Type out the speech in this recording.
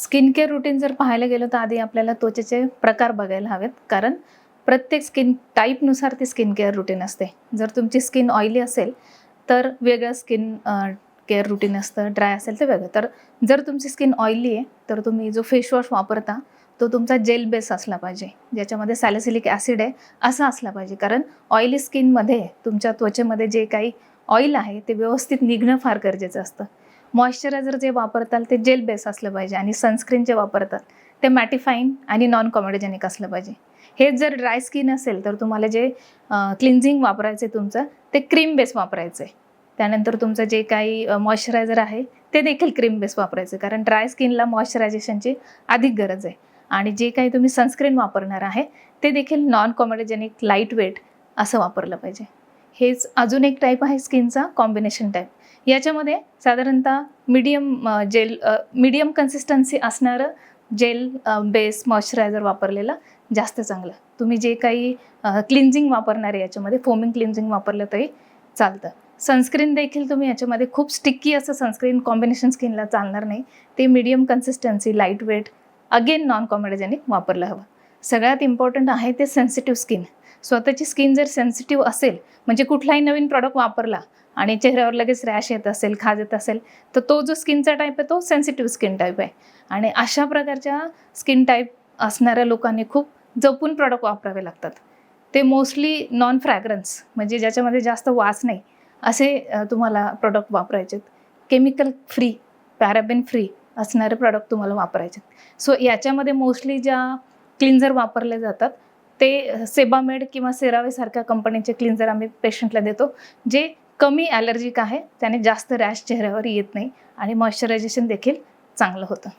Skin care routine जर पाहायला गेलो तर आधी आपल्याला त्वचेचे प्रकार बघायला हवेत. कारण प्रत्येक स्किन टाईपनुसार ती स्किन केअर रुटीन असते. जर तुमची स्किन ऑइली असेल तर वेगळं स्किन केअर रुटीन असतं. ड्राय असेल तर वेगळं. तर जर तुमची स्किन ऑइली आहे तर तुम्ही जो फेसवॉश वापरता तो तुमचा जेल बेस असला पाहिजे. ज्याच्यामध्ये सॅलिसिलिक ॲसिड आहे असा असला पाहिजे. कारण ऑइली स्किनमध्ये तुमच्या त्वचेमध्ये जे काही ऑइल आहे ते व्यवस्थित निघणं फार गरजेचं असतं. मॉइश्चरायझर जे वापरताल ते जेल बेस असलं पाहिजे आणि सनस्क्रीन जे वापरतात ते मॅटिफाईन आणि नॉन कॉमेडोजेनिक असलं पाहिजे. हेच जर ड्राय स्किन असेल तर तुम्हाला जे क्लिन्झिंग वापरायचं आहे तुमचं ते क्रीम बेस वापरायचं आहे त्यानंतर तुमचं जे काही मॉइश्चरायझर आहे ते देखील क्रीम बेस वापरायचं आहे कारण ड्राय स्किनला मॉइश्चरायझेशनची अधिक गरज आहे. आणि जे काही तुम्ही सनस्क्रीन वापरणार आहे ते देखील नॉन कॉमेडोजेनिक लाइट वेट असं वापरलं पाहिजे. हेच अजून एक टाईप आहे स्किनचा कॉम्बिनेशन टाईप याच्यामध्ये साधारणतः मीडियम जेल मीडियम कन्सिस्टन्सी असणारं जेल बेस मॉइश्चरायझर वापरलेलं जास्त चांगलं. तुम्ही जे काही क्लिन्झिंग वापरणार आहे याच्यामध्ये फोमिंग क्लिन्झिंग वापरलं तरी चालतं. सनस्क्रीन देखील तुम्ही याच्यामध्ये खूप स्टिक्की असं सनस्क्रीन कॉम्बिनेशन स्किनला चालणार नाही. ते medium consistency light weight again non comedogenic वापरलं हवं. सगळ्यात इम्पॉर्टंट आहे ते सेन्सिटिव्ह स्किन स्वतःची स्किन जर सेन्सिटिव्ह असेल म्हणजे कुठलाही नवीन प्रॉडक्ट वापरला आणि चेहऱ्यावर लगेच रॅश येत असेल खाज येत असेल तर तो जो स्किनचा टाईप आहे तो सेन्सिटिव्ह स्किन टाईप आहे. आणि अशा प्रकारच्या स्किन टाईप असणाऱ्या लोकांनी खूप जपून प्रॉडक्ट वापरावे लागतात. ते मोस्टली नॉन फ्रॅग्रन्स म्हणजे ज्याच्यामध्ये जास्त वास नाही असे तुम्हाला प्रॉडक्ट वापरायचे केमिकल फ्री पॅराबेन फ्री असणारे प्रॉडक्ट तुम्हाला वापरायचे सो याच्यामध्ये मोस्टली ज्या क्लिन्झर वापरले जातात ते सेबामेड किंवा सेरावेसारख्या कंपनीचे क्लिन्झर आम्ही पेशंटला देतो जे कमी ॲलर्जिक आहे त्याने जास्त रॅश चेहऱ्यावर येत नाही आणि मॉइश्चरायझेशन देखील चांगलं होतं.